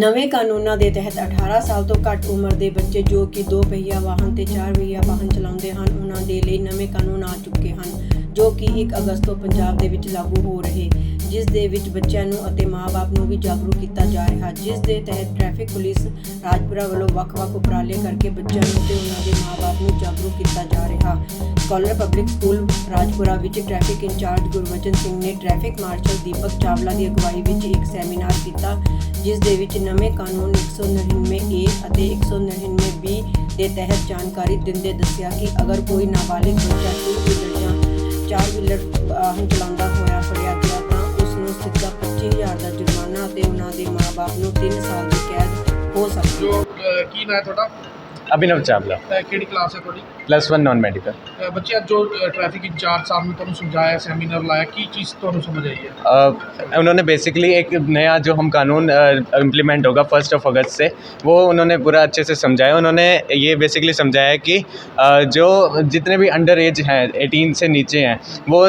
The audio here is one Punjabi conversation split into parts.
ਨਵੇਂ ਕਾਨੂੰਨਾਂ ਦੇ ਤਹਿਤ 18 ਸਾਲ ਤੋਂ ਘੱਟ ਉਮਰ ਦੇ ਬੱਚੇ ਜੋ ਕਿ ਦੋ ਪਹੀਆ ਵਾਹਨ ਤੇ ਚਾਰ ਪਹੀਆ ਵਾਹਨ ਚਲਾਉਂਦੇ ਹਨ, ਉਹਨਾਂ ਦੇ ਲਈ ਨਵੇਂ ਕਾਨੂੰਨ ਆ ਚੁੱਕੇ ਹਨ। ਜੋ ਕਿ 1 ਅਗਸਤ ਤੋਂ ਪੰਜਾਬ ਦੇ ਵਿੱਚ ਲਾਗੂ ਹੋ ਰਹੇ, ਜਿਸ ਦੇ ਵਿੱਚ ਬੱਚਿਆਂ ਨੂੰ ਅਤੇ ਮਾਪੇ ਨੂੰ ਵੀ ਜਾਗਰੂਕ ਕੀਤਾ ਜਾ ਰਿਹਾ। ਜਿਸ ਦੇ ਤਹਿਤ ਟ੍ਰੈਫਿਕ ਪੁਲਿਸ ਰਾਜਪੁਰਾ ਵੱਲੋਂ ਵੱਖ-ਵੱਖ ਉਪਰਾਲੇ ਕਰਕੇ ਬੱਚਿਆਂ ਨੂੰ ਤੇ ਉਹਨਾਂ ਦੇ ਮਾਪੇ ਨੂੰ ਜਾਗਰੂਕ ਕੀਤਾ ਜਾ ਰਿਹਾ। ਸਕਾਲਰ ਪਬਲਿਕ ਸਕੂਲ ਰਾਜਪੁਰਾ ਵਿੱਚ ਟ੍ਰੈਫਿਕ ਇੰਚਾਰਜ ਗੁਰਵਚਨ ਸਿੰਘ ਨੇ ਟ੍ਰੈਫਿਕ ਮਾਰਸ਼ਲ ਦੀਪਕ ਚਾਵਲਾ ਦੀ ਅਗਵਾਈ ਵਿੱਚ ਇੱਕ ਸੈਮੀਨਾਰ ਕੀਤਾ, ਜਿਸ ਦੇ ਵਿੱਚ ਨਵੇਂ ਕਾਨੂੰਨ 199 ਏ ਅਤੇ 199 ਬੀ ਦੇ ਤਹਿਤ ਜਾਣਕਾਰੀ ਦਿੰਦੇ ਦੱਸਿਆ ਕਿ ਅਗਰ ਕੋਈ ਨਾਬਾਲਿਗ ਬੱਚਾ ਟੂ ਜਾਂ ਚਾਰ ਵੀਲਰ ਵਾਹਨ ਚਲਾਉਂਦਾ ਹੋਇਆ ਫੜਿਆ ਗਿਆ ਤਾਂ ਉਸ ਨੂੰ ਸਿੱਧਾ 25000 ਦਾ ਜੁਰਮਾਨਾ ਅਤੇ ਉਹਨਾਂ ਦੇ ਮਾਪੇ ਨੂੰ 3 ਸਾਲ ਦੀ ਕੈਦ ਹੋ ਸਕਦੀ ਹੈ। ਕੀ ਨਾਂ ਤੁਹਾਡਾ? अभिनव चावला ਅਹ, ਕਿਹੜੀ ਕਲਾਸ ਹੈ ਤੁਹਾਡੀ प्लस वन नॉन मेडिकल ਅਹ, ਬੱਚੇ ਅੱਜ ਜੋ ਟ੍ਰੈਫਿਕ ਇੰਚਾਰਜ ਸਾਹਿਬ ਨੇ ਤੁਹਾਨੂੰ ਸਮਝਾਇਆ ਸੈਮੀਨਾਰ ਲਾਇਆ ਕੀ ਚੀਜ਼ ਤੁਹਾਨੂੰ ਸਮਝ ਆਈ ਹੈ अ, उन्होंने बेसिकली एक नया जो हम कानून इम्प्लीमेंट होगा फर्स्ट ऑफ अगस्त से वो उन्होंने पूरा अच्छे से समझाया उन्होंने ये बेसिकली समझाया कि अ, जो जितने भी अंडर एज हैं 18 से नीचे हैं वो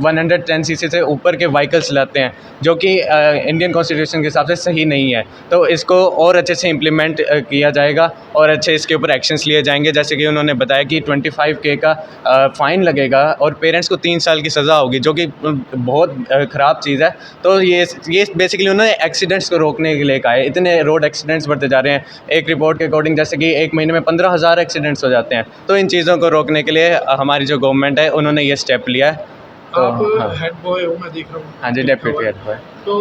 वन हंड्रेड टेन सी से ऊपर के व्हीकल्स चलाते हैं जो कि इंडियन कॉन्स्टिट्यूशन के हिसाब से सही नहीं है तो इसको और अच्छे से इम्प्लीमेंट किया जाएगा और अच्छे इसके ऊपर एक्शंस लिए जाएँगे। जैसे कि उन्होंने बताया कि 25 के का फ़ाइन लगेगा और पेरेंट्स को तीन साल की सज़ा होगी जो कि बहुत ख़राब चीज़ है। तो ये ये बेसिकली उन्होंने एक्सीडेंट्स को रोकने के लिए कहा है। इतने रोड एक्सीडेंट्स बढ़ते जा रहे हैं। एक रिपोर्ट के अकॉर्डिंग जैसे कि एक महीने में पंद्रह हज़ार एक्सीडेंट्स हो जाते हैं। तो इन चीज़ों को रोकने के लिए हमारी जो गवर्नमेंट है उन्होंने ये स्टेप लिया है। तो हाँ। हेड बॉय हो मैं देख रहा हूँ। हाँ जी डेप्यूटी हेड बॉय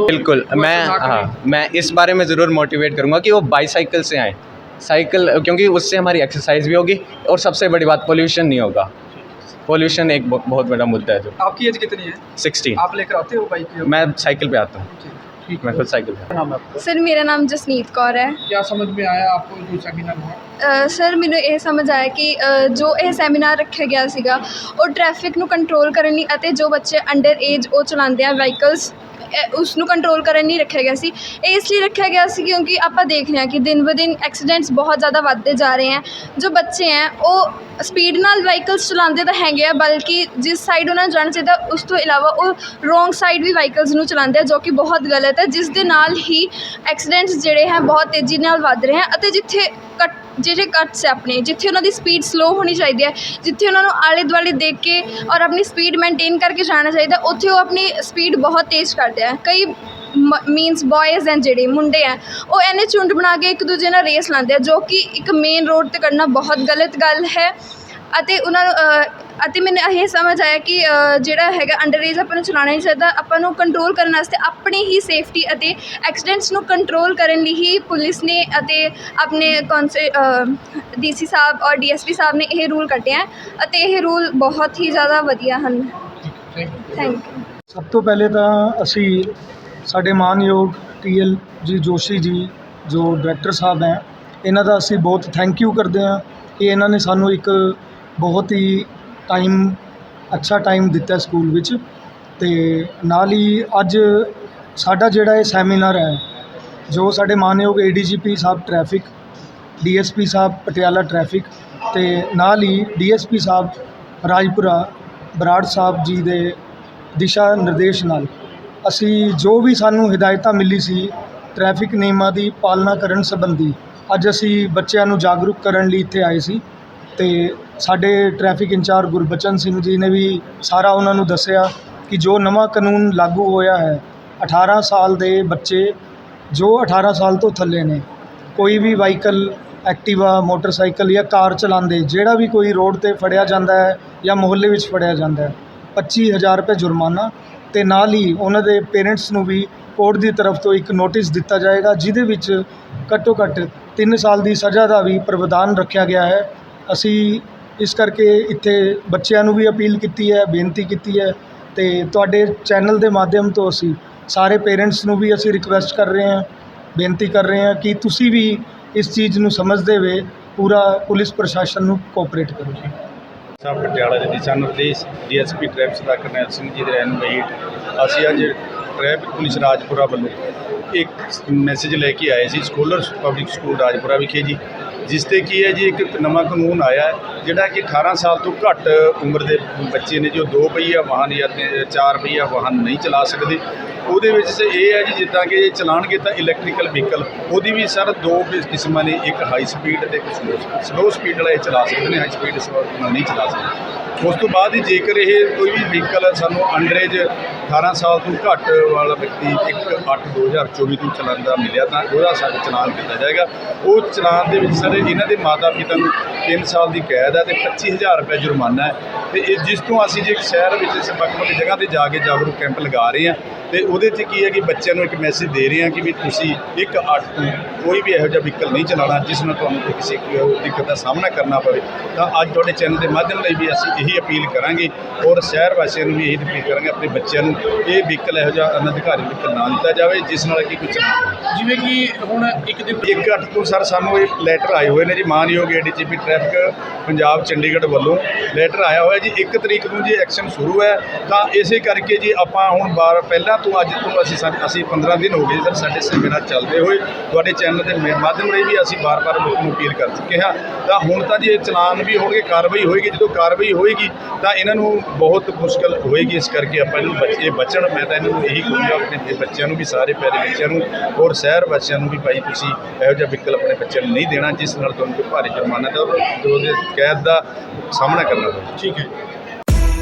बिल्कुल मैं। हाँ मैं इस बारे में ज़रूर मोटिवेट करूँगा कि वो बाईसाइकिल से आएँ। साइकिल क्योंकि उससे हमारी एक्सरसाइज भी होगी और सबसे बड़ी बात पोल्यूशन नहीं होगा पोल्यूशन एक बहु- बहुत बड़ा मुद्दा है जो आपकी एज कितनी है सिक्सटीन आप लेकर आते हो बाइक मैं साइकिल पे आता हूँ ठीक मैं खुद साइकिल पे आता नाम है आपका ਸਰ ਮੇਰਾ ਨਾਮ ਜਸਨੀਤ ਕੌਰ ਹੈ क्या समझ में आया आपको जो सेमिनार हुआ ਅ, ਸਰ ਮੈਨੂੰ ਇਹ ਸਮਝ ਆਇਆ ਕਿ ਅ, ਜੋ ਇਹ ਸੈਮੀਨਾਰ ਰੱਖਿਆ ਗਿਆ ਸੀਗਾ ਉਹ ਟ੍ਰੈਫਿਕ ਨੂੰ ਕੰਟਰੋਲ ਕਰਨ ਲਈ ਅਤੇ ਜੋ ਬੱਚੇ ਅੰਡਰ ਏਜ ਉਹ ਚਲਾਉਂਦੇ ਆ ਵਹੀਕਲਸ ਉਸ ਨੂੰ ਕੰਟਰੋਲ ਕਰਨ ਲਈ ਰੱਖਿਆ ਗਿਆ ਸੀ। ਇਹ ਇਸ ਲਈ ਰੱਖਿਆ ਗਿਆ ਸੀ ਕਿਉਂਕਿ ਆਪਾਂ ਦੇਖ ਰਹੇ ਹਾਂ ਕਿ ਦਿਨ ਬ ਦਿਨ ਐਕਸੀਡੈਂਟਸ ਬਹੁਤ ਜ਼ਿਆਦਾ ਵੱਧਦੇ ਜਾ ਰਹੇ ਹੈ। ਜੋ ਬੱਚੇ ਹੈ, ਉਹ ਸਪੀਡ ਨਾਲ ਵਹੀਕਲਸ ਚਲਾਉਂਦੇ ਤਾਂ ਹੈਗੇ ਆ, ਬਲਕਿ ਜਿਸ ਸਾਈਡ ਉਹਨਾਂ ਨੂੰ ਜਾਣਾ ਚਾਹੀਦਾ, ਉਸ ਤੋਂ ਇਲਾਵਾ ਉਹ ਰੋਂਗ ਸਾਈਡ ਵੀ ਵਹੀਕਲਸ ਨੂੰ ਚਲਾਉਂਦੇ ਆ, ਜੋ ਕਿ ਬਹੁਤ ਗਲਤ ਹੈ। ਜਿਸ ਦੇ ਨਾਲ ਹੀ ਐਕਸੀਡੈਂਟਸ ਜਿਹੜੇ ਹੈ, ਬਹੁਤ ਤੇਜ਼ੀ ਨਾਲ ਵੱਧ ਰਹੇ ਹੈ ਅਤੇ ਜਿੱਥੇ ਕੱਟ ਜਿਹੜੇ ਕੱਟਸ ਹੈ ਆਪਣੇ, ਜਿੱਥੇ ਉਹਨਾਂ ਦੀ ਸਪੀਡ ਸਲੋ ਹੋਣੀ ਚਾਹੀਦੀ ਹੈ, ਜਿੱਥੇ ਉਹਨਾਂ ਨੂੰ ਆਲੇ ਦੁਆਲੇ ਦੇਖ ਕੇ ਔਰ ਆਪਣੀ ਸਪੀਡ ਮੇਨਟੇਨ ਕਰਕੇ ਜਾਣਾ ਚਾਹੀਦਾ, ਉੱਥੇ ਉਹ ਆਪਣੀ ਸਪੀਡ ਬਹੁਤ ਤੇਜ਼ ਕਰਦੇ ਕਰਦੇ ਆ। ਕਈ ਮੀਨਸ ਬॉयਜ਼ ਐਂ ਜਿਹੜੇ ਮੁੰਡੇ ਆ, ਉਹ ਐਨੇ ਝੁੰਡ ਬਣਾ ਕੇ ਇੱਕ ਦੂਜੇ ਨਾਲ ਰੇਸ ਲਾਉਂਦੇ ਆ, ਜੋ ਕਿ ਇੱਕ ਮੇਨ ਰੋਡ ਤੇ ਕਰਨਾ ਬਹੁਤ ਗਲਤ ਗੱਲ ਹੈ। ਅਤੇ ਉਹਨਾਂ ਨੂੰ ਅਤੇ ਮੈਨੂੰ ਇਹ ਸਮਝ ਆਇਆ ਕਿ ਜਿਹੜਾ ਹੈਗਾ ਅੰਡਰ ਏਜ ਆਪਾਂ ਨੂੰ ਚਲਾਉਣਾ ਨਹੀਂ ਚਾਹੀਦਾ। ਆਪਾਂ ਨੂੰ ਕੰਟਰੋਲ ਕਰਨ ਵਾਸਤੇ ਆਪਣੀ ਹੀ ਸੇਫਟੀ ਅਤੇ ਐਕਸੀਡੈਂਟਸ ਨੂੰ ਕੰਟਰੋਲ ਕਰਨ ਲਈ ਹੀ ਪੁਲਿਸ ਨੇ ਅਤੇ ਆਪਣੇ ਡੀਸੀ ਸਾਹਿਬ ਔਰ ਡੀਐਸਪੀ ਸਾਹਿਬ ਨੇ ਇਹ ਰੂਲ ਕੱਢਿਆ ਅਤੇ ਇਹ ਰੂਲ ਬਹੁਤ ਹੀ ਜ਼ਿਆਦਾ ਵਧੀਆ ਹਨ। ਥੈਂਕ ਯੂ ਸਭ ਤੋਂ ਪਹਿਲੇ ਤਾਂ ਅਸੀਂ ਸਾਡੇ ਮਾਨਯੋਗ ਟੀਐਲ ਜੀ ਜੋਸ਼ੀ ਜੀ, ਜੋ ਡਾਇਰੈਕਟਰ ਸਾਹਿਬ ਹੈ, ਇਹਨਾਂ ਦਾ ਅਸੀਂ ਬਹੁਤ ਥੈਂਕ ਯੂ ਕਰਦੇ ਹਾਂ ਕਿ ਇਹਨਾਂ ਨੇ ਸਾਨੂੰ ਇੱਕ ਬਹੁਤ ਹੀ ਟਾਈਮ ਅੱਛਾ ਟਾਈਮ ਦਿੱਤਾ ਸਕੂਲ ਵਿੱਚ ਤੇ ਨਾਲ ਹੀ ਅੱਜ ਸਾਡਾ ਜਿਹੜਾ ਇਹ ਸੈਮੀਨਾਰ ਹੈ, ਜੋ ਸਾਡੇ ਮਾਨਯੋਗ ਏਡੀਜੀਪੀ ਸਾਹਿਬ ਟ੍ਰੈਫਿਕ ਡੀਐਸਪੀ ਸਾਹਿਬ ਪਟਿਆਲਾ ਟ੍ਰੈਫਿਕ ਤੇ ਨਾਲ ਹੀ ਡੀਐਸਪੀ ਸਾਹਿਬ ਰਾਜਪੁਰਾ, ਬਰਾੜ ਸਾਹਿਬ ਜੀ ਦੇ ਦਿਸ਼ਾ ਨਿਰਦੇਸ਼ ਨਾਲ। ਅਸੀਂ ਜੋ ਵੀ ਸਾਨੂੰ ਹਿਦਾਇਤਾਂ ਮਿਲੀ ਸੀ ਟਰੈਫਿਕ ਨਿਯਮਾਂ ਦੀ ਪਾਲਣਾ ਕਰਨ ਸੰਬੰਧੀ, ਅੱਜ ਅਸੀਂ ਬੱਚਿਆਂ ਨੂੰ ਜਾਗਰੂਕ ਕਰਨ ਲਈ ਇੱਥੇ ਆਏ ਸੀ ਅਤੇ ਸਾਡੇ ਟਰੈਫਿਕ ਇੰਚਾਰਜ ਗੁਰਬਚਨ ਸਿੰਘ ਜੀ ਨੇ ਵੀ ਸਾਰਾ ਉਹਨਾਂ ਨੂੰ ਦੱਸਿਆ ਕਿ ਜੋ ਨਵਾਂ ਕਾਨੂੰਨ ਲਾਗੂ ਹੋਇਆ ਹੈ 18 ਸਾਲ ਦੇ ਬੱਚੇ ਜੋ 18 ਸਾਲ ਤੋਂ ਥੱਲੇ ਨੇ, ਕੋਈ ਵੀ ਵਾਹੀਕਲ ਐਕਟਿਵਾ ਮੋਟਰਸਾਈਕਲ ਜਾਂ ਕਾਰ ਚਲਾਉਂਦੇ, ਜਿਹੜਾ ਵੀ ਕੋਈ ਰੋਡ ਤੇ ਫੜਿਆ ਜਾਂਦਾ ਹੈ ਜਾਂ ਮੁਹੱਲੇ ਵਿੱਚ ਫੜਿਆ ਜਾਂਦਾ ਹੈ ਪੱਚੀ ਹਜ਼ਾਰ ਰੁਪਏ ਜੁਰਮਾਨਾ ਅਤੇ ਨਾਲ ਹੀ ਉਹਨਾਂ ਦੇ ਪੇਰੈਂਟਸ ਨੂੰ ਵੀ ਕੋਰਟ ਦੀ ਤਰਫ ਤੋਂ ਇੱਕ ਨੋਟਿਸ ਦਿੱਤਾ ਜਾਏਗਾ, ਜਿਹਦੇ ਵਿੱਚ ਘੱਟੋ ਘੱਟ ਤਿੰਨ ਸਾਲ ਦੀ ਸਜ਼ਾ ਦਾ ਵੀ ਪ੍ਰਾਵਧਾਨ ਰੱਖਿਆ ਗਿਆ ਹੈ। ਅਸੀਂ ਇਸ ਕਰਕੇ ਇੱਥੇ ਬੱਚਿਆਂ ਨੂੰ ਵੀ ਅਪੀਲ ਕੀਤੀ ਹੈ, ਬੇਨਤੀ ਕੀਤੀ ਹੈ ਅਤੇ ਤੁਹਾਡੇ ਚੈਨਲ ਦੇ ਮਾਧਿਅਮ ਤੋਂ ਅਸੀਂ ਸਾਰੇ ਪੇਰੈਂਟਸ ਨੂੰ ਵੀ ਅਸੀਂ ਰਿਕੁਐਸਟ ਕਰ ਰਹੇ ਹਾਂ, ਬੇਨਤੀ ਕਰ ਰਹੇ ਹਾਂ ਕਿ ਤੁਸੀਂ ਵੀ ਇਸ ਚੀਜ਼ ਨੂੰ ਸਮਝਦੇ ਹੋਏ ਪੂਰਾ ਪੁਲਿਸ ਪ੍ਰਸ਼ਾਸਨ ਨੂੰ ਕੋਆਪਰੇਟ ਕਰੋ। ਜੀ ਸਾਹਿਬ ਪਟਿਆਲਾ ਦੇ ਦਿਸ਼ਾ ਨਿਰਦੇਸ਼ ਡੀਐਸਪੀ ਟ੍ਰੈਫਿਕ ਸਰਦਾਰ ਕਰਨੈਲ ਸਿੰਘ ਜੀ ਦੇ ਰਹਿਨੁਮਾਈ ਹੇਠ ਅਸੀਂ ਅੱਜ ਟ੍ਰੈਫਿਕ ਪੁਲਿਸ ਰਾਜਪੁਰਾ ਵੱਲੋਂ ਇੱਕ ਮੈਸੇਜ ਲੈ ਕੇ ਆਏ ਸੀ, ਸਕੋਲਰ ਪਬਲਿਕ ਸਕੂਲ ਰਾਜਪੁਰਾ ਵਿਖੇ ਜੀ, ਜਿਸ ਤੇ ਕੀ ਹੈ ਜੀ, ਇੱਕ ਨਵਾਂ ਕਾਨੂੰਨ ਆਇਆ ਹੈ, ਜਿਹੜਾ ਕਿ 18 ਸਾਲ ਤੋਂ ਘੱਟ ਉਮਰ ਦੇ ਬੱਚੇ ਨੇ ਜੋ ਦੋ ਪਹੀਆ ਵਾਹਨ ਜਾਂ ਚਾਰ ਪਹੀਆ ਵਾਹਨ ਨਹੀਂ ਚਲਾ ਸਕਦੇ ਉਹਦੇ ਵਿੱਚ ਸੇ ਇਹ ਹੈ ਜੀ ਜਿੱਦਾਂ ਕਿ ਇਹ ਚਲਾਣਗੇ ਤਾਂ ਇਲੈਕਟ੍ਰੀਕਲ ਵਹੀਕਲ ਉਹਦੀ ਵੀ ਸਰ ਦੋ ਕਿਸਮਾਂ ਨੇ, ਇੱਕ ਹਾਈ ਸਪੀਡ ਤੇ ਇੱਕ ਸਲੋ ਸਲੋ ਸਪੀਡ ਵਾਲਾ ਇਹ ਚਲਾ ਸਕਦੇ ਨੇ ਹਾਈ ਸਪੀਡ ਨਹੀਂ ਚਲਾ ਸਕਦੇ। ਉਸ ਤੋਂ ਬਾਅਦ ਹੀ ਜੇਕਰ ਇਹ ਕੋਈ ਵੀ ਵਹੀਕਲ ਸਾਨੂੰ ਅੰਡਰੇਜ 18 ਸਾਲ ਤੋਂ ਘੱਟ ਵਾਲਾ ਵਿਅਕਤੀ 1/8/2024 ਤੋਂ ਚਲਾਉਂਦਾ ਮਿਲਿਆ ਤਾਂ ਉਹਦਾ ਸਾਡਾ ਚਲਾਨ ਕੀਤਾ ਜਾਏਗਾ। ਉਹ ਚਲਾਨ ਦੇ ਵਿੱਚ ਸਰ ਇਹਨਾਂ ਦੇ ਮਾਤਾ ਪਿਤਾ ਨੂੰ 3 ਸਾਲ ਦੀ ਕੈਦ ਹੈ ਤੇ 25000 ਰੁਪਏ ਜੁਰਮਾਨਾ ਹੈ। ਤੇ ਇਹ ਜਿਸ ਤੋਂ ਅਸੀਂ ਜੇ ਸ਼ਹਿਰ ਵਿੱਚ ਇਸ ਵੱਖ ਵੱਖ ਜਗ੍ਹਾ ਤੇ ਜਾ ਕੇ ਜਾਗਰੂਕ ਕੈਂਪ ਲਗਾ ਰਹੇ ਹਾਂ ਤੇ ਉਹਦੇ 'ਚ ਕੀ ਹੈ ਕਿ ਬੱਚਿਆਂ ਨੂੰ ਇੱਕ ਮੈਸੇਜ ਦੇ ਰਹੇ ਹਾਂ ਕਿ ਵੀ ਤੁਸੀਂ ਇੱਕ ਅੱਠ ਤੋਂ ਕੋਈ ਵੀ ਇਹੋ ਜਿਹਾ ਵਹੀਕਲ ਨਹੀਂ ਚਲਾਉਣਾ ਜਿਸ ਨਾਲ ਤੁਹਾਨੂੰ ਕੋਈ ਕਿਸੇ ਕੋਈ ਦਿੱਕਤ ਦਾ ਸਾਹਮਣਾ ਕਰਨਾ ਪਵੇ। ਤਾਂ ਅੱਜ ਤੁਹਾਡੇ ਚੈਨਲ ਦੇ ਮਾਧਿਅਮ ਲਈ ਵੀ ਅਸੀਂ ਇਹੀ ਅਪੀਲ ਕਰਾਂਗੇ ਔਰ ਸ਼ਹਿਰ ਵਾਸੀਆਂ ਨੂੰ ਵੀ ਇਹੀ ਅਪੀਲ ਕਰਾਂਗੇ ਆਪਣੇ ਬੱਚਿਆਂ ਨੂੰ ਇਹ ਵਹੀਕਲ ਇਹੋ ਜਿਹਾ ਅਨਧਿਕਾਰੀ ਵਹੀਕਲ ਨਾ ਦਿੱਤਾ ਜਾਵੇ ਜਿਸ ਨਾਲ ਕਿ ਕੋਈ ਚਲਾਨ ਜਿਵੇਂ ਕਿ ਹੁਣ ਇੱਕ ਦਿਨ ਇੱਕ ਅੱਠ ਤੋਂ ਸਰ ਸਾਨੂੰ ਇਹ ਲੈਟਰ ਆਏ ਹੋਏ ਨੇ ਜੀ ਮਾਨਯੋਗ ਏਡੀਜੀਪੀ ਟ੍ਰੈਫਿਕ ਪੰਜਾਬ ਚੰਡੀਗੜ੍ਹ ਵੱਲੋਂ ਲੈਟਰ ਆਇਆ ਹੋਇਆ ਜੀ। 1 ਤਰੀਕ ਨੂੰ ਜੀ ਐਕਸ਼ਨ ਸ਼ੁਰੂ ਹੈ ਤਾਂ ਇਸੇ ਕਰਕੇ ਜੀ ਆਪਾਂ ਹੁਣ ਬਾਰ ਪਹਿਲਾਂ ਤੋਂ ਅੱਜ ਤੋਂ ਅਸੀਂ ਸਾ- ਅਸੀਂ 15 ਦਿਨ ਹੋ ਗਏ ਸਰ, ਸਾਡੇ ਸੈਮੀਨਾਰ ਚੱਲਦੇ ਹੋਏ। ਤੁਹਾਡੇ ਚੈਨਲ ਦੇ ਮਾਧਿਅਮ ਰਾਹੀਂ ਵੀ ਅਸੀਂ ਬਾਰ-ਬਾਰ ਲੋਕਾਂ ਨੂੰ ਅਪੀਲ ਕਰ ਚੁੱਕੇ ਹਾਂ। ਤਾਂ ਹੁਣ ਤਾਂ ਜੇ ਚਲਾਨ ਵੀ ਹੋਣਗੇ, ਕਾਰਵਾਈ ਹੋਏਗੀ, ਜਦੋਂ ਕਾਰਵਾਈ ਹੋਏਗੀ, ਤਾਂ ਇਹਨਾਂ ਨੂੰ ਬਹੁਤ ਮੁਸ਼ਕਲ ਹੋਏਗੀ ਇਸ ਕਰਕੇ ਆਪਾਂ ਇਹਨੂੰ ਬੱਚੇ ਬਚਣ, ਮੈਂ ਤਾਂ ਇਹਨਾਂ ਨੂੰ ਇਹੀ ਕਹੂੰਗਾ ਆਪਣੇ ਬੱਚਿਆਂ ਨੂੰ ਵੀ, ਸਾਰੇ ਪਿਆਰੇ ਬੱਚਿਆਂ ਨੂੰ ਔਰ ਸ਼ਹਿਰ ਵਾਸੀਆਂ ਨੂੰ ਵੀ ਭਾਈ ਤੁਸੀਂ ਇਹੋ ਜਿਹਾ ਵਿਕਲ ਆਪਣੇ ਬੱਚਿਆਂ ਨੂੰ ਨਹੀਂ ਦੇਣਾ, ਜਿਸ ਨਾਲ ਤੁਹਾਨੂੰ ਕੋਈ ਭਾਰੀ ਜੁਰਮਾਨਾ ਦਾ ਔਰ ਉਹਦੇ ਕੈਦ ਦਾ ਸਾਹਮਣਾ ਕਰਨਾ ਪਵੇ ਠੀਕ ਹੈ।